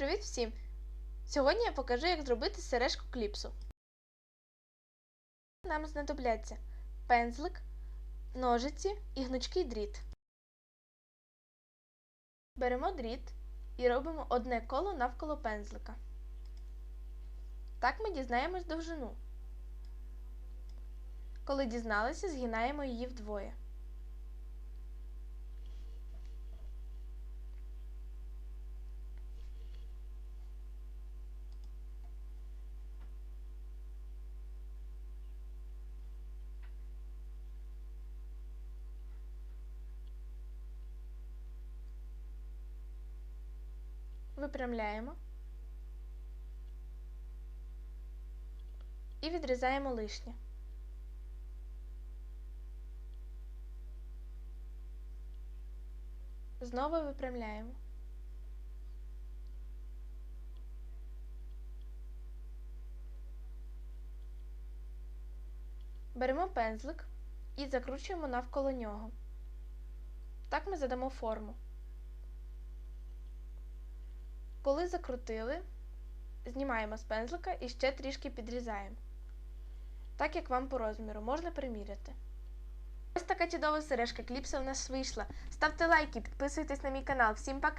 Привіт всім! Сьогодні я покажу, як зробити сережку кліпсу. Нам знадобляться пензлик, ножиці і гнучкий дріт. Беремо дріт і робимо одне коло навколо пензлика. Так ми дізнаємось довжину. Коли дізналися, згинаємо її вдвоє. Випрямляємо і відрізаємо лишнє. Знову випрямляємо. Беремо пензлик і закручуємо навколо нього. Так ми задамо форму. Коли закрутили, знімаємо з пензлика і ще трішки підрізаємо. Так як вам по розміру, можна приміряти. Ось така чудова сережка кліпса у нас вийшла. Ставте лайки, підписуйтесь на мій канал. Всім пока!